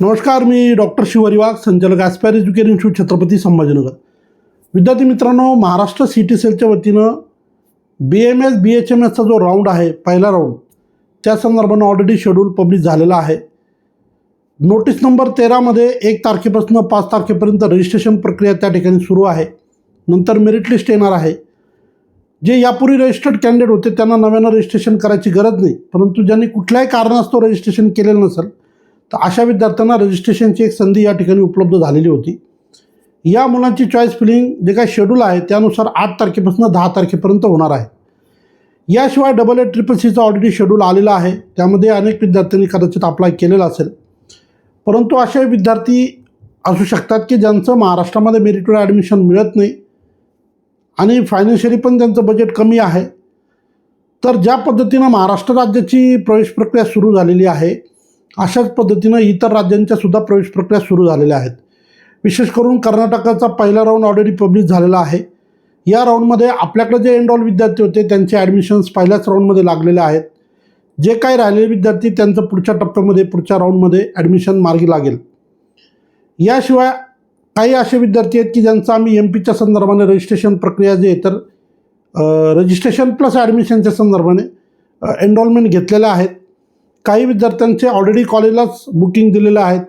नमस्कार मी डॉक्टर शिवरी वाघ संचालक aspire education institute Chhatrapati Sambhajinagar. विद्यार्थी मित्रांनो महाराष्ट्र सी टी सेलच्या वतीनं B M S B H M एसचा जो राऊंड आहे पहिला राऊंड त्या संदर्भानं ऑलरेडी शेड्यूल पब्लिश झालेला आहे. नोटीस नंबर तेरामध्ये एक तारखेपासून पाच तारखेपर्यंत रजिस्ट्रेशन प्रक्रिया त्या ठिकाणी सुरू आहे. नंतर मेरिट लिस्ट येणार आहे. जे यापूर्वी रजिस्टर्ड कॅन्डिडेट होते त्यांना नव्यानं रजिस्ट्रेशन करायची गरज नाही. परंतु ज्यांनी कुठल्याही कारणास्तव रजिस्ट्रेशन केलेलं नसेल तर अशा विद्यार्थ्यांना रजिस्ट्रेशनची एक संधी या ठिकाणी उपलब्ध झालेली होती. या मुलांची चॉईस फिलिंग जे काय शेड्यूल आहे त्यानुसार आठ तारखेपासून दहा तारखेपर्यंत होणार आहे. याशिवाय डबल एट ट्रिपल सीचा ऑलरेडी शेड्यूल आलेला आहे. त्यामध्ये अनेक विद्यार्थ्यांनी कदाचित अप्लाय केलेला असेल. परंतु असे विद्यार्थी असू शकतात की ज्यांचं महाराष्ट्रामध्ये मेरिटवर ॲडमिशन मिळत नाही आणि फायनान्शियली पण त्यांचं बजेट कमी आहे. तर ज्या पद्धतीनं महाराष्ट्र राज्याची प्रवेश प्रक्रिया सुरू झालेली आहे अशाच पद्धतीनं इतर राज्यांच्या सुद्धा प्रवेश प्रक्रिया सुरू झालेल्या आहेत. विशेष करून कर्नाटकाचा पहिला राऊंड ऑलरेडी पब्लिश झालेला आहे. या राऊंडमध्ये आपल्याकडे जे एनरॉल विद्यार्थी होते त्यांचे ॲडमिशन्स पहिल्याच राऊंडमध्ये लागलेले आहेत. जे काही राहिलेले विद्यार्थी त्यांचं पुढच्या टप्प्यामध्ये पुढच्या राऊंडमध्ये ॲडमिशन मार्गी लागेल. याशिवाय काही असे विद्यार्थी आहेत की ज्यांचं आम्ही एम पीच्या संदर्भाने रजिस्ट्रेशन प्रक्रिया जे आहे तर रजिस्ट्रेशन प्लस ॲडमिशनच्या संदर्भाने एनरोलमेंट घेतलेल्या आहेत काही विद्यार्थ्यांचे ऑलरेडी कॉलेजलाच बुकिंग दिलेलं आहेत.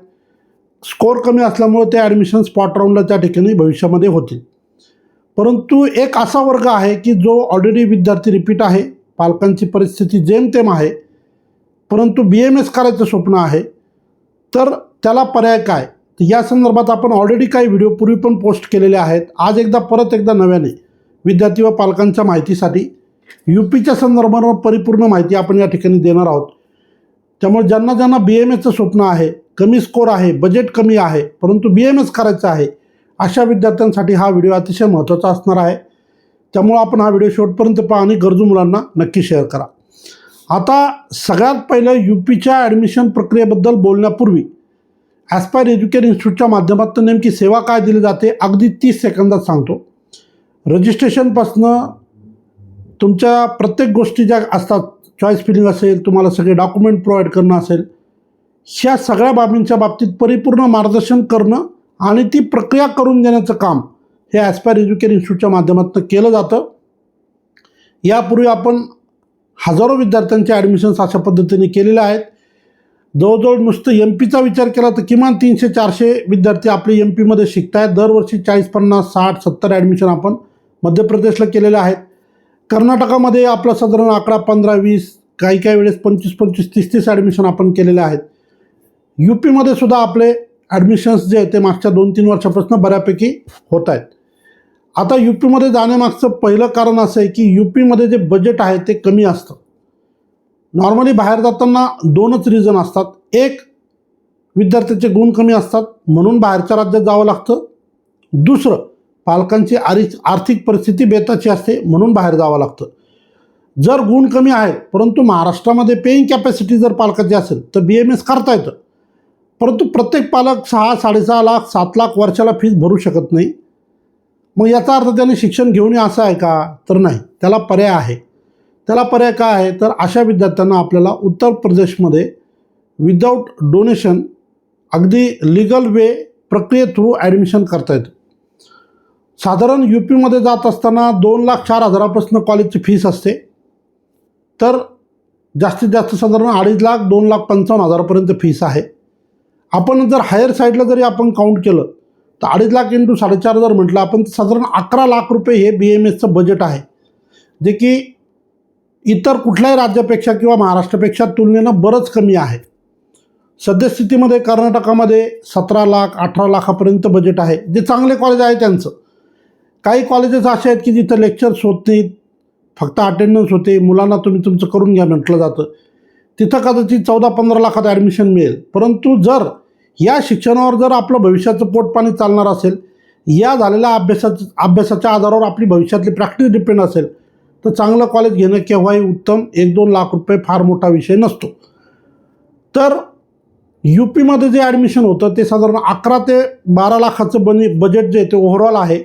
स्कोअर कमी असल्यामुळे ते ॲडमिशन स्पॉट राऊंडला त्या ठिकाणी भविष्यामध्ये होतील परंतु एक असा वर्ग आहे की जो ऑलरेडी विद्यार्थी रिपीट आहे. पालकांची परिस्थिती जेमतेम आहे. परंतु बी एम एस करायचं स्वप्न आहे. तर त्याला पर्याय काय? तर या संदर्भात आपण ऑलरेडी काही व्हिडिओ पूर्वी पण पोस्ट केलेले आहेत. आज एकदा परत एकदा नव्याने विद्यार्थी व पालकांच्या माहितीसाठी यू पीच्या संदर्भावर परिपूर्ण माहिती आपण या ठिकाणी देणार आहोत. त्यामुळे ज्यांना ज्यांना बी एम एसचं स्वप्न आहे कमी स्कोर आहे बजेट कमी आहे परंतु बी एम एस करायचं आहे अशा विद्यार्थ्यांसाठी हा व्हिडिओ अतिशय महत्त्वाचा असणार आहे. त्यामुळं आपण हा व्हिडिओ शेवटपर्यंत पहा आणि गरजू मुलांना नक्की शेअर करा. आता सगळ्यात पहिलं यू पीच्या ॲडमिशन प्रक्रियेबद्दल बोलण्यापूर्वी ॲस्पायर एज्युकेशन इन्स्टिट्यूटच्या माध्यमातून नेमकी सेवा काय दिली जाते अगदी तीस सेकंदात सांगतो. रजिस्ट्रेशनपासनं तुमच्या प्रत्येक गोष्टी ज्या असतात चॉईस फिलिंग असेल तुम्हाला सगळे डॉक्युमेंट प्रोव्हाइड करणं असेल ह्या सगळ्या बाबींच्या बाबतीत परिपूर्ण मार्गदर्शन करणं आणि ती प्रक्रिया करून देण्याचं काम हे ॲस्पायर एज्युकेशन इन्स्टिट्यूटच्या माध्यमातून केलं जातं. यापूर्वी आपण हजारो विद्यार्थ्यांचे ॲडमिशन्स अशा पद्धतीने केलेले आहेत. जवळजवळ नुसतं एम पीचा विचार केला तर किमान तीनशे चारशे विद्यार्थी आपले एम पीमध्ये शिकत आहेत दरवर्षी चाळीस पन्नास साठ सत्तर ॲडमिशन आपण मध्य प्रदेशला केलेलं आहेत. कर्नाटकामध्ये आपला साधारण अकरा पंधरा वीस काही काही वेळेस पंचवीस पंचवीस तीस तीस ॲडमिशन आपण केलेले आहेत. यू पीमध्ये सुद्धा आपले ॲडमिशन्स जे आहेत ते मागच्या दोन तीन वर्षापासून बऱ्यापैकी होत आहेत. आता यू पीमध्ये जाण्यामागचं पहिलं कारण असं आहे की यू पीमध्ये जे बजेट आहे ते कमी असतं. नॉर्मली बाहेर जाताना दोनच रिझन असतात. एक विद्यार्थ्याचे गुण कमी असतात म्हणून बाहेरच्या राज्यात जावं लागतं. दुसरं पालकांची आरिच आर्थिक परिस्थिती बेताची असते म्हणून बाहेर जावं लागतं. जर गुण कमी आहेत परंतु महाराष्ट्रामध्ये पेईंग कॅपॅसिटी जर पालकाची असेल तर बी एम एस करता येतं. परंतु प्रत्येक पालक सहा साडेसहा लाख सात लाख वर्षाला फीज भरू शकत नाही. मग याचा अर्थ त्याने शिक्षण घेऊन ये असं आहे का? तर नाही. त्याला पर्याय आहे. त्याला पर्याय काय आहे? तर अशा विद्यार्थ्यांना आपल्याला उत्तर प्रदेशमध्ये विदाऊट डोनेशन अगदी लिगल वे प्रक्रिये थ्रू ॲडमिशन करता येतं. साधारण यू पीमध्ये जात असताना दोन लाख चार हजारापासून कॉलेजची फीस असते. तर जास्तीत जास्त साधारण अडीच लाख दोन लाख पंचावन्न हजारापर्यंत फीस आहे. आपण जर हायर साईडला जरी आपण काउंट केलं तर अडीच लाख इंटू साडेचार हजार म्हटलं आपण तर साधारण अकरा लाख रुपये हे बी एम एसचं बजेट आहे. जे की इतर कुठल्याही राज्यापेक्षा किंवा महाराष्ट्रापेक्षा तुलनेनं बरंच कमी आहे. सद्यस्थितीमध्ये कर्नाटकामध्ये सतरा लाख अठरा लाखापर्यंत बजेट आहे. जे चांगले कॉलेज आहे त्यांचं. काही कॉलेजेस असे आहेत की जिथं लेक्चर्स होत नाहीत फक्त अटेंडन्स होते. मुलांना तुम्ही तुमचं करून घ्या म्हटलं जातं. तिथं कदाचित चौदा पंधरा लाखात ॲडमिशन मिळेल. परंतु जर या शिक्षणावर जर आपलं भविष्याचं पोटपाणी चालणार असेल या झालेल्या अभ्यासाच्या अभ्यासाच्या आधारावर आपली भविष्यातली प्रॅक्टिस डिपेंड असेल तर चांगलं कॉलेज घेणं केव्हाही उत्तम. एक दोन लाख रुपये फार मोठा विषय नसतो. तर यू पीमध्ये जे ॲडमिशन होतं ते साधारण अकरा ते बारा लाखाचं बनी बजेट जे आहे ते ओव्हरऑल आहे.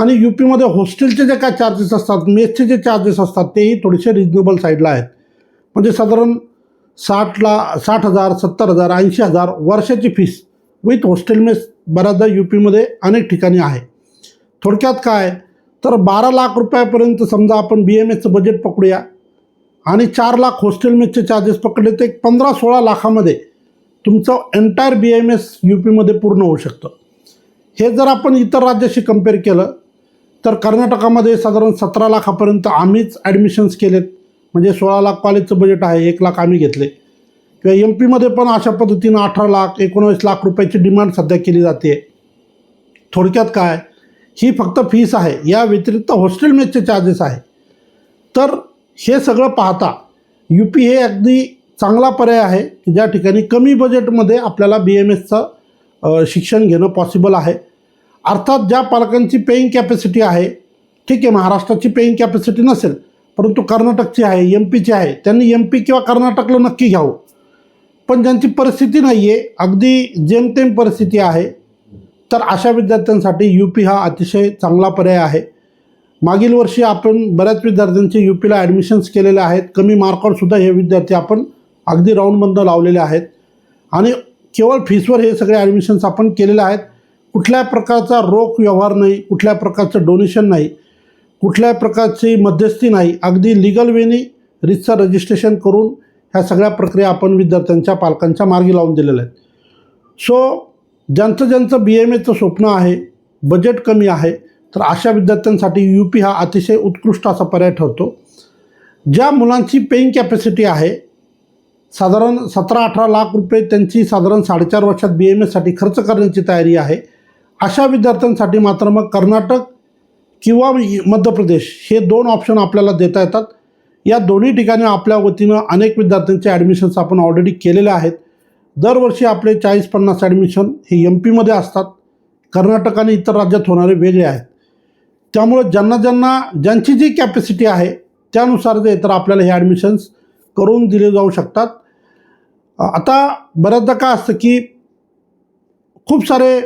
आणि यू पीमध्ये हॉस्टेलचे जे काय चार्जेस असतात मेसचे जे चार्जेस असतात तेही थोडेसे रिजनेबल साईडला आहेत. म्हणजे साधारण साठला साठ हजार सत्तर हजार ऐंशी हजार वर्षाची फीस विथ हॉस्टेल मेस बऱ्याचदा यू पीमध्ये अनेक ठिकाणी आहे. थोडक्यात काय? तर बारा लाख रुपयापर्यंत समजा आपण बी एम एसचं बजेट पकडूया आणि चार लाख हॉस्टेल मेसचे चार्जेस पकडले तर एक पंधरा सोळा लाखामध्ये तुमचं entire B M S U पीमध्ये पूर्ण होऊ शकतं. हे जर आपण इतर राज्याशी कंपेअर केलं तर कर्नाटकामध्ये साधारण सतरा लाखापर्यंत आम्हीच ॲडमिशन्स केलेत. म्हणजे सोळा लाख कॉलेजचं बजेट आहे एक लाख आम्ही घेतले. किंवा एम पीमध्ये पण अशा पद्धतीनं अठरा लाख एकोणावीस लाख रुपयाची डिमांड सध्या केली जाते. थोडक्यात काय? ही फक्त फीस आहे. या व्यतिरिक्त हॉस्टेल मेसचे चार्जेस आहे. तर हे सगळं पाहता यू पी हे अगदी चांगला पर्याय आहे की ज्या ठिकाणी कमी बजेटमध्ये आपल्याला बी एम एसचं शिक्षण घेणं पॉसिबल आहे. अर्थात ज्या पालकांची पेईंग कॅपॅसिटी आहे ठीक आहे महाराष्ट्राची पेईंग कॅपॅसिटी नसेल परंतु कर्नाटकची आहे एम पीची आहे त्यांनी एम पी किंवा कर्नाटकला नक्की घ्यावं. पण ज्यांची परिस्थिती नाही आहे अगदी जेमतेम परिस्थिती आहे तर अशा विद्यार्थ्यांसाठी यू पी हा अतिशय चांगला पर्याय आहे. मागील वर्षी आपण बऱ्याच विद्यार्थ्यांचे यू पीला ॲडमिशन्स केलेले आहेत कमी मार्कावरसुद्धा हे विद्यार्थी आपण अगदी राऊंडबंद लावलेले आहेत. आणि केवळ फीसवर हे सगळे ॲडमिशन्स आपण केलेले आहेत. कुठल्या प्रकारचा रोख व्यवहार नाही कुठल्या प्रकारचं डोनेशन नाही कुठल्या प्रकारची मध्यस्थी नाही अगदी लिगल वेनी रितसर रजिस्ट्रेशन करून ह्या सगळ्या प्रक्रिया आपण विद्यार्थ्यांच्या पालकांच्या मार्गी लावून दिलेल्या आहेत. सो ज्यांचं ज्यांचं बी एम एचं स्वप्न आहे बजेट कमी आहे तर अशा विद्यार्थ्यांसाठी यू पी हा अतिशय उत्कृष्ट असा पर्याय ठरतो. ज्या मुलांची पेईंग कॅपॅसिटी आहे साधारण सतरा अठरा लाख रुपये त्यांची साधारण साडेचार वर्षात बी एम एससाठी खर्च करण्याची तयारी आहे अशा विद्यार्थ्यांसाठी मात्र मग कर्नाटक किंवा मध्य प्रदेश हे दोन ऑप्शन आपल्याला देता येतात. या दोन्ही ठिकाणी आपल्या वतीनं अनेक विद्यार्थ्यांचे ॲडमिशन्स आपण ऑलरेडी केलेले आहेत. दरवर्षी आपले चाळीस पन्नास ॲडमिशन हे एम पीमध्ये असतात. कर्नाटक आणि इतर राज्यात होणारे वेगळे आहेत. त्यामुळं ज्यांना ज्यांना ज्यांची जी कॅपॅसिटी आहे त्यानुसार जे तर आपल्याला हे ॲडमिशन्स करून दिले जाऊ शकतात. आता बऱ्याचदा काय असतं की खूप सारे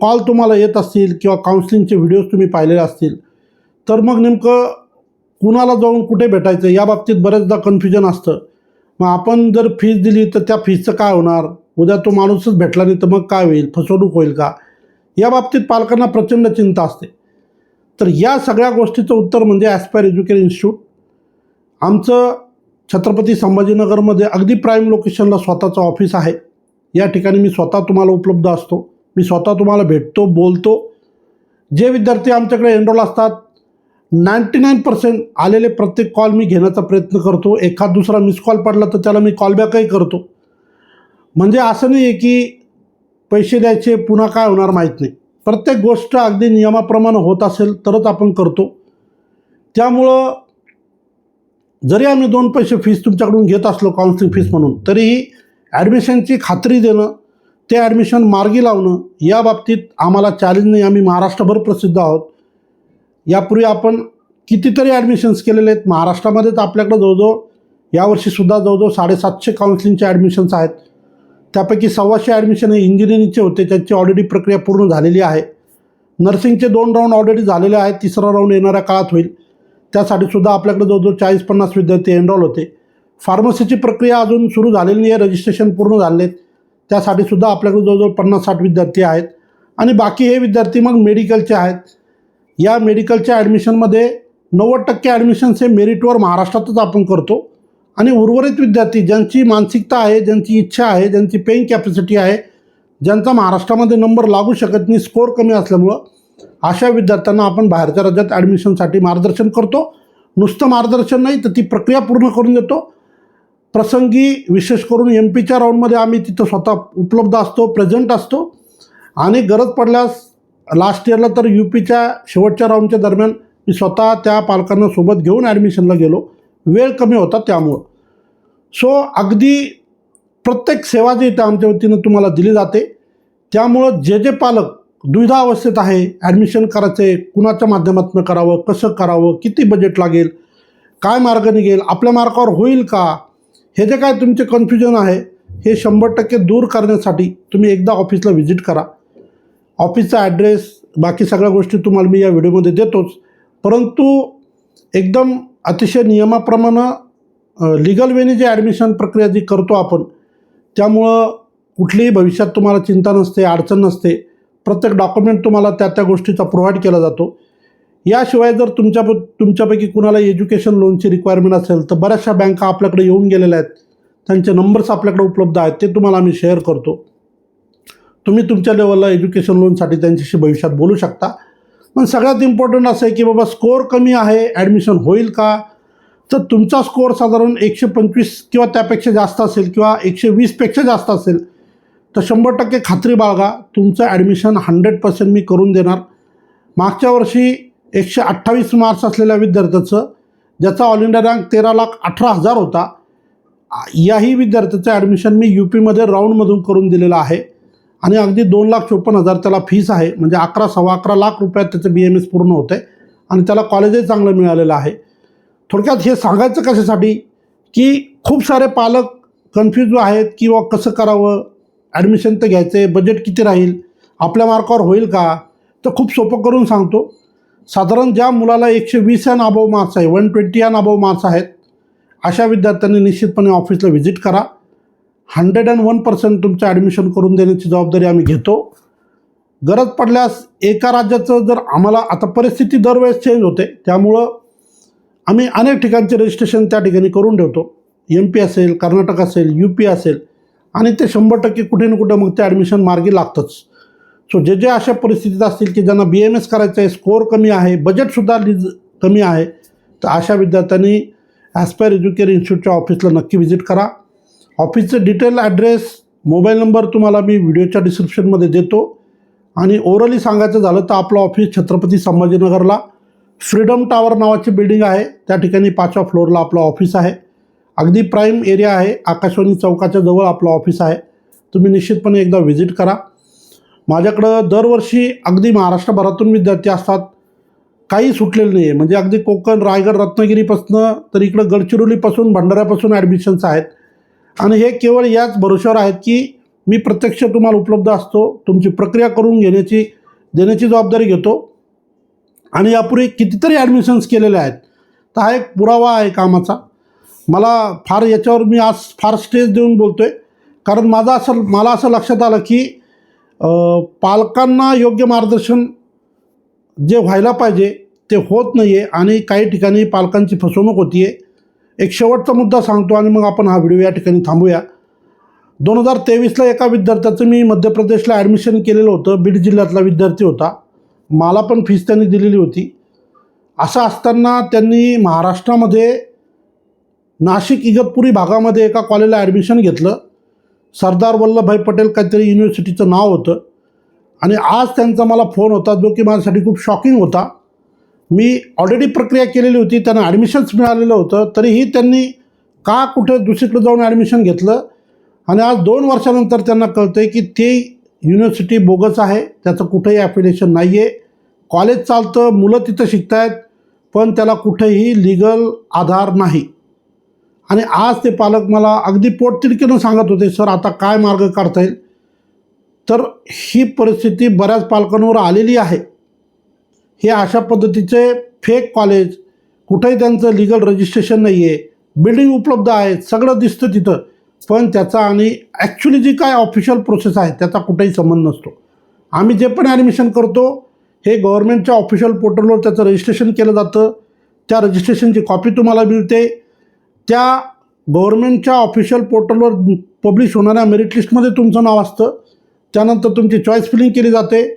कॉल तुम्हाला येत असतील किंवा काउन्सिलिंगचे व्हिडिओज तुम्ही पाहिलेले असतील. तर मग नेमकं कुणाला जाऊन कुठे भेटायचं? या बाबतीत बऱ्याचदा कन्फ्युजन असतं. मग आपण जर फीज दिली तर त्या फीजचं काय होणार? उद्या तो माणूसच भेटला नाही तर मग काय होईल? फसवणूक होईल का? या बाबतीत पालकांना प्रचंड चिंता असते. तर या सगळ्या गोष्टीचं उत्तर म्हणजे ॲस्पायर एज्युकेशन इन्स्टिट्यूट आमचं छत्रपती संभाजीनगरमध्ये अगदी प्राईम लोकेशनला स्वतःचं ऑफिस आहे. या ठिकाणी मी स्वतः तुम्हाला उपलब्ध असतो. मी स्वतः तुम्हाला भेटतो बोलतो. जे विद्यार्थी आमच्याकडे एनरोल असतात नाईंटी नाईन पर्सेंट आलेले प्रत्येक कॉल मी घेण्याचा प्रयत्न करतो. एखाद दुसरा मिस कॉल पडला तर त्याला मी कॉलबॅकही करतो. म्हणजे असं नाही आहे की पैसे द्यायचे पुन्हा काय होणार माहीत नाही. प्रत्येक गोष्ट अगदी नियमाप्रमाणे होत असेल तरच आपण करतो. त्यामुळं जरी आम्ही दोन पैसे फीस तुमच्याकडून घेत असलो काउन्सिलिंग फीस म्हणून तरीही ॲडमिशनची खात्री देणं ते ॲडमिशन मार्गी लावणं या बाबतीत आम्हाला चॅलेंज नाही. आम्ही महाराष्ट्रभर प्रसिद्ध आहोत. यापूर्वी आपण कितीतरी ॲडमिशन्स केलेले आहेत. महाराष्ट्रामध्ये तर आपल्याकडं जवळजवळ यावर्षीसुद्धा जवळजवळ साडेसातशे काउन्सिलिंगचे ॲडमिशन्स आहेत. त्यापैकी सव्वाशे ॲडमिशन हे इंजिनिअरिंगचे होते. त्यांची ऑलरेडी प्रक्रिया पूर्ण झालेली आहे. नर्सिंगचे दोन राऊंड ऑलरेडी झालेले आहेत. तिसरा राऊंड येणाऱ्या काळात होईल. त्यासाठी सुद्धा आपल्याकडे जवळजवळ चाळीस पन्नास विद्यार्थी एनरॉल होते. फार्मसीची प्रक्रिया अजून सुरू झालेली नाही आहे रजिस्ट्रेशन पूर्ण झाले आहेत. त्यासाठी सुद्धा आपल्याकडे जवळजवळ पन्नास साठ विद्यार्थी आहेत. आणि बाकी हे विद्यार्थी मग मेडिकलचे आहेत. या मेडिकलच्या ॲडमिशनमध्ये नव्वद टक्के ॲडमिशन्स हे मेरिटवर महाराष्ट्रातच आपण करतो. आणि उर्वरित विद्यार्थी ज्यांची मानसिकता आहे ज्यांची इच्छा आहे ज्यांची पेईंग कॅपॅसिटी आहे ज्यांचा महाराष्ट्रामध्ये नंबर लागू शकत नाही स्कोअर कमी असल्यामुळं अशा विद्यार्थ्यांना आपण बाहेरच्या राज्यात ॲडमिशनसाठी मार्गदर्शन करतो. नुसतं मार्गदर्शन नाही तर ती प्रक्रिया पूर्ण करून देतो. प्रसंगी विशेष करून एम पीच्या राऊंडमध्ये आम्ही तिथं स्वतः उपलब्ध असतो प्रेझेंट असतो. आणि गरज पडल्यास लास्ट इयरला तर यू पीच्या शेवटच्या राऊंडच्या दरम्यान मी स्वतः त्या पालकांना सोबत घेऊन ॲडमिशनला गेलो. वेळ कमी होता त्यामुळं. सो अगदी प्रत्येक सेवा जी इथं आमच्या वतीनं तुम्हाला दिली जाते त्यामुळं जे जे पालक दुविधा अवस्थेत आहे ॲडमिशन करायचं आहे कुणाच्या माध्यमातून करावं कसं करावं किती बजेट लागेल काय मार्ग निघेल आपल्या मार्गावर होईल का हे जे काय तुमचे कन्फ्युजन आहे हे शंभर टक्के दूर करण्यासाठी तुम्ही एकदा ऑफिसला व्हिजिट करा. ऑफिसचा ॲड्रेस बाकी सगळ्या गोष्टी तुम्हाला मी या व्हिडिओमध्ये देतोच. परंतु एकदम अतिशय नियमाप्रमाणे लिगल वेने जी ॲडमिशन प्रक्रिया जी करतो आपण त्यामुळं कुठलीही भविष्यात तुम्हाला चिंता नसते अडचण नसते. प्रत्येक डॉक्युमेंट तुम्हाला त्या त्या गोष्टीचा प्रोव्हाइड केला जातो. याशिवाय जर तुमच्या तुमच्यापैकी कुणाला एज्युकेशन लोनची रिक्वायरमेंट असेल तर बऱ्याचशा बँका आपल्याकडे येऊन गेलेल्या आहेत. त्यांचे नंबर्स आपल्याकडे उपलब्ध आहेत. ते तुम्हाला आम्ही शेअर करतो. तुम्ही तुमच्या लेवलला एज्युकेशन लोनसाठी त्यांच्याशी भविष्यात बोलू शकता. पण सगळ्यात इम्पॉर्टंट असं आहे की बाबा स्कोअर कमी आहे ॲडमिशन होईल का? तर तुमचा स्कोअर साधारण एकशे पंचवीस किंवा त्यापेक्षा जास्त असेल किंवा एकशे वीसपेक्षा जास्त असेल तर शंभर टक्के खात्री बाळगा. तुमचं ॲडमिशन हंड्रेड पर्सेंट मी करून देणार. मागच्या वर्षी एकशे अठ्ठावीस मार्क्स असलेल्या विद्यार्थ्याचं ज्याचा ऑल इंडिया रँक तेरा लाख अठरा हजार होता याही विद्यार्थ्याचं ॲडमिशन मी यू पीमध्ये राऊंडमधून करून दिलेलं आहे. आणि अगदी दोन लाख चोपन्न हजार त्याला फीस आहे. म्हणजे अकरा सव्वा अकरा लाख रुपयात त्याचं बी एम एस पूर्ण होतं आहे आणि त्याला कॉलेजही चांगलं मिळालेलं आहे. थोडक्यात हे सांगायचं कशासाठी? की खूप सारे पालक कन्फ्यूज आहेत किंवा कसं करावं? ॲडमिशन तर घ्यायचं आहे बजेट किती राहील? आपल्या मार्कावर होईल का? तर खूप सोपं करून सांगतो. साधारण ज्या मुलाला एकशे वीस अँड अबव मार्क्स आहे one twenty and above marks आहेत अशा विद्यार्थ्यांनी निश्चितपणे ऑफिसला व्हिजिट करा. हंड्रेड अँड वन पर्सेंट तुमचं ॲडमिशन करून देण्याची जबाबदारी आम्ही घेतो. गरज पडल्यास एका राज्याचं जर आम्हाला आता परिस्थिती दरवेळेस चेंज होते त्यामुळं आम्ही अनेक ठिकाणचे रजिस्ट्रेशन त्या ठिकाणी करून ठेवतो. एम पी असेल कर्नाटक असेल यू पी असेल आणि ते शंभर टक्के कुठे ना कुठं मग ते ॲडमिशन मार्गी लागतंच. सो जे जे अशा परिस्थितीत असतील की ज्यांना बी एम एस करायचं आहे स्कोअर कमी आहे बजेटसुद्धा लिज कमी आहे तर अशा विद्यार्थ्यांनी ॲस्पायर एज्युकेअर इन्स्टिट्यूटच्या ऑफिसला नक्की व्हिजिट करा. ऑफिसचं डिटेल ॲड्रेस मोबाईल नंबर तुम्हाला मी व्हिडिओच्या डिस्क्रिप्शनमध्ये देतो. आणि ओरली सांगायचं झालं तर आपलं ऑफिस छत्रपती संभाजीनगरला. फ्रीडम टावर नावाची बिल्डिंग आहे. त्या ठिकाणी पाचव्या फ्लोअरला आपलं ऑफिस आहे. अगदी प्राईम एरिया आहे. आकाशवाणी चौकाच्या जवळ आपलं ऑफिस आहे. तुम्ही निश्चितपणे एकदा व्हिजिट करा. माझ्याकडं दरवर्षी अगदी महाराष्ट्रभरातून विद्यार्थी असतात. काही सुटलेलं नाही आहे म्हणजे अगदी कोकण रायगड रत्नागिरीपासून तर इकडं गडचिरोलीपासून भंडाऱ्यापासून ॲडमिशन्स आहेत. आणि हे केवळ याच भरोश्यावर आहेत की मी प्रत्यक्ष तुम्हाला उपलब्ध असतो. तुमची प्रक्रिया करून घेण्याची देण्याची जबाबदारी घेतो. आणि यापूर्वी कितीतरी ॲडमिशन्स केलेले आहेत. तर हा एक पुरावा आहे कामाचा. मला फार याच्यावर मी आज फार स्टेज देऊन बोलतो आहे कारण माझं असं मला असं लक्षात आलं की पालकांना योग्य मार्गदर्शन जे व्हायला पाहिजे ते होत नाही आहे आणि काही ठिकाणी पालकांची फसवणूक होती आहे एक शेवटचा मुद्दा सांगतो आणि मग आपण हा व्हिडिओ या ठिकाणी थांबूया. दोन हजार तेवीसला एका विद्यार्थ्याचं मी मध्य प्रदेशला ॲडमिशन केलेलं होतं. बीड जिल्ह्यातला विद्यार्थी होता. मला पण फीस त्यांनी दिलेली होती. असं असताना त्यांनी महाराष्ट्रामध्ये नाशिक इगतपुरी भागामध्ये एका कॉलेजला ॲडमिशन घेतलं. सरदार वल्लभभाई पटेल काहीतरी युनिव्हर्सिटीचं नाव होतं. आणि आज त्यांचा मला फोन होता जो की माझ्यासाठी खूप शॉकिंग होता. मी ऑलरेडी प्रक्रिया केलेली होती त्यांना ॲडमिशन्स मिळालेलं होतं तरीही त्यांनी का कुठं दुसरीकडे जाऊन ॲडमिशन घेतलं? आणि आज दोन वर्षानंतर त्यांना कळतं आहे की ते युनिव्हर्सिटी बोगस आहे त्याचं कुठंही ॲफिलिएशन नाही आहे कॉलेज चालतं मुलं तिथं शिकत आहेत पण त्याला कुठेही लिगल आधार नाही. आणि आज ते पालक मला अगदी पोटतिडकीनं सांगत होते सर आता काय मार्ग काढता येईल? तर ही परिस्थिती बऱ्याच पालकांवर आलेली आहे. हे अशा पद्धतीचे फेक कॉलेज कुठेही त्यांचं लिगल रजिस्ट्रेशन नाही आहे बिल्डिंग उपलब्ध आहे सगळं दिसतं तिथं. पण त्याचा आणि ॲक्च्युली जी काय ऑफिशियल प्रोसेस आहे त्याचा कुठेही संबंध नसतो. आम्ही जे पण ॲडमिशन करतो हे गव्हर्नमेंटच्या ऑफिशियल पोर्टलवर त्याचं रजिस्ट्रेशन केलं जातं. त्या रजिस्ट्रेशनची कॉपी तुम्हाला मिळते. त्या गव्हर्नमेंटच्या ऑफिशियल पोर्टलवर पब्लिश होणाऱ्या मेरिट लिस्टमध्ये तुमचं नाव असतं. त्यानंतर तुमची चॉईस फिलिंग केली जाते.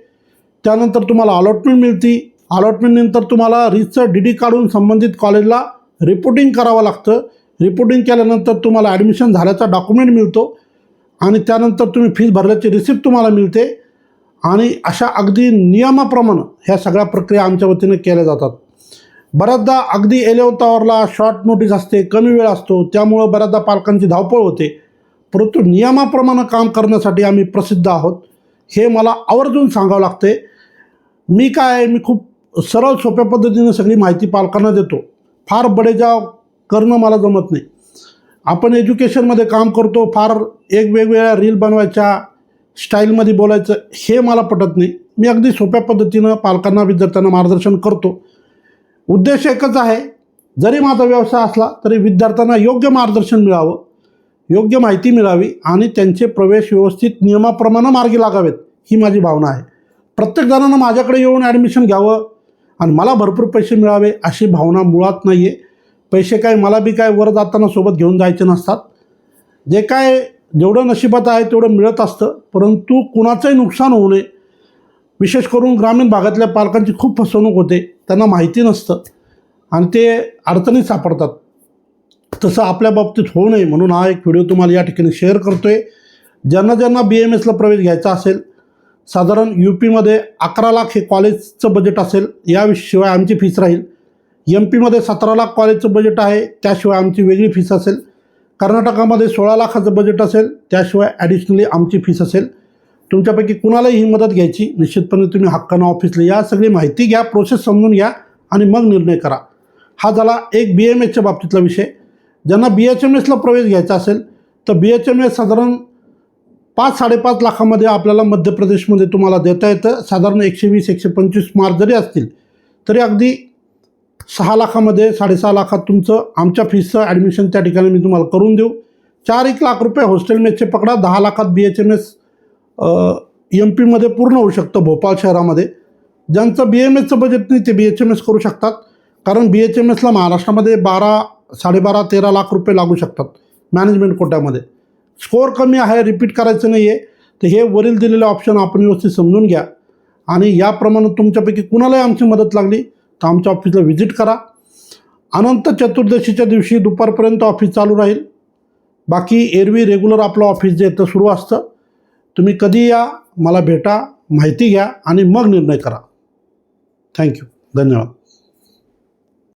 त्यानंतर तुम्हाला अलॉटमेंट मिळते. अलॉटमेंटनंतर तुम्हाला रिचचं डी डी काढून संबंधित कॉलेजला रिपोर्टिंग करावं लागतं. रिपोर्टिंग केल्यानंतर तुम्हाला ॲडमिशन झाल्याचा डॉक्युमेंट मिळतो. आणि त्यानंतर तुम्ही फीस भरल्याची रिसिप्ट तुम्हाला मिळते. आणि अशा अगदी नियमाप्रमाणे ह्या सगळ्या प्रक्रिया आमच्या वतीनं केल्या जातात. बऱ्याचदा अगदी एलेवतावरला शॉर्ट नोटीस असते कमी वेळ असतो त्यामुळं बऱ्याचदा पालकांची धावपळ होते. परंतु नियमाप्रमाणे काम करण्यासाठी आम्ही प्रसिद्ध आहोत. हे मला आवर्जून सांगावं लागते मी काय मी खूप सरळ सोप्या पद्धतीनं सगळी माहिती पालकांना देतो. फार बडेजाव करणं मला जमत नाही. आपण एज्युकेशनमध्ये काम करतो फार एक वेगवेगळ्या रील बनवायच्या स्टाईलमध्ये बोलायचं हे मला पटत नाही. मी अगदी सोप्या पद्धतीनं पालकांना विद्यार्थ्यांना मार्गदर्शन करतो. उद्देश एकच आहे जरी माझा व्यवसाय असला तरी विद्यार्थ्यांना योग्य मार्गदर्शन मिळावं योग्य माहिती मिळावी आणि त्यांचे प्रवेश व्यवस्थित नियमाप्रमाणे मार्गी लागावेत ही माझी भावना आहे. प्रत्येक जणांना माझ्याकडे येऊन ॲडमिशन घ्यावं आणि मला भरपूर पैसे मिळावे अशी भावना मुळात नाही आहे पैसे काय मला बी काय वर जाताना सोबत घेऊन जायचे नसतात. जे काय जेवढं नशिबात आहे तेवढं मिळत असतं परंतु कुणाचंही नुकसान होऊ नये. विशेष करून ग्रामीण भागातल्या पालकांची खूप फसवणूक होते. त्यांना माहिती नसतं. आणि ते अडचणीत सापडतात. तसं आपल्या बाबतीत होऊ नये म्हणून हा एक व्हिडिओ तुम्हाला या ठिकाणी शेअर करतो आहे ज्यांना ज्यांना बी एम एसला प्रवेश घ्यायचा असेल साधारण यू पीमध्ये अकरा लाख हे कॉलेजचं बजेट असेल याशिवाय आमची फीस राहील. एम पीमध्ये सतरा लाख कॉलेजचं बजेट आहे त्याशिवाय आमची वेगळी फीस असेल. कर्नाटकामध्ये सोळा लाखाचं बजेट असेल त्याशिवाय ॲडिशनली आमची फीस असेल. तुमच्यापैकी कुणालाही ही मदत घ्यायची निश्चितपणे तुम्ही हक्कानं ऑफिसला या. सगळी माहिती घ्या प्रोसेस समजून घ्या आणि मग निर्णय करा. हा झाला एक बी एम एसच्या बाबतीतला विषय. ज्यांना बी एच एम एसला प्रवेश घ्यायचा असेल तर बी एच एम एस साधारण पाच साडेपाच लाखामध्ये आपल्याला मध्य प्रदेशमध्ये तुम्हाला देता येतं. साधारण एकशे वीस एकशे पंचवीस मार्क जरी असतील तरी अगदी सहा लाखामध्ये साडेसहा लाखात तुमचं आमच्या फीसचं ॲडमिशन त्या ठिकाणी मी तुम्हाला करून देऊ. चार एक लाख रुपये हॉस्टेल मेसचे पकडा. दहा लाखात B H M S M पीमध्ये पूर्ण होऊ शकतं भोपाळ शहरामध्ये. ज्यांचं बी एम एसचं बजेट नाही ते बी एच एम एस करू शकतात. कारण बी एच एम एसला महाराष्ट्रामध्ये बारा साडेबारा तेरा लाख रुपये लागू शकतात मॅनेजमेंट कोट्यामध्ये. स्कोअर कमी आहे रिपीट करायचं नाही आहे तर हे वरील दिलेले ऑप्शन आपण व्यवस्थित समजून घ्या. आणि याप्रमाणे तुमच्यापैकी कुणालाही आमची मदत लागली तर आमच्या ऑफिसला व्हिजिट करा. अनंत चतुर्दशीच्या दिवशी दुपारपर्यंत ऑफिस चालू राहील. बाकी एरवी रेग्युलर आपलं ऑफिस जे आहे ते सुरू असतं. तुम्ही कधी या मला भेटा माहिती घ्या आणि मग निर्णय करा. थँक्यू धन्यवाद.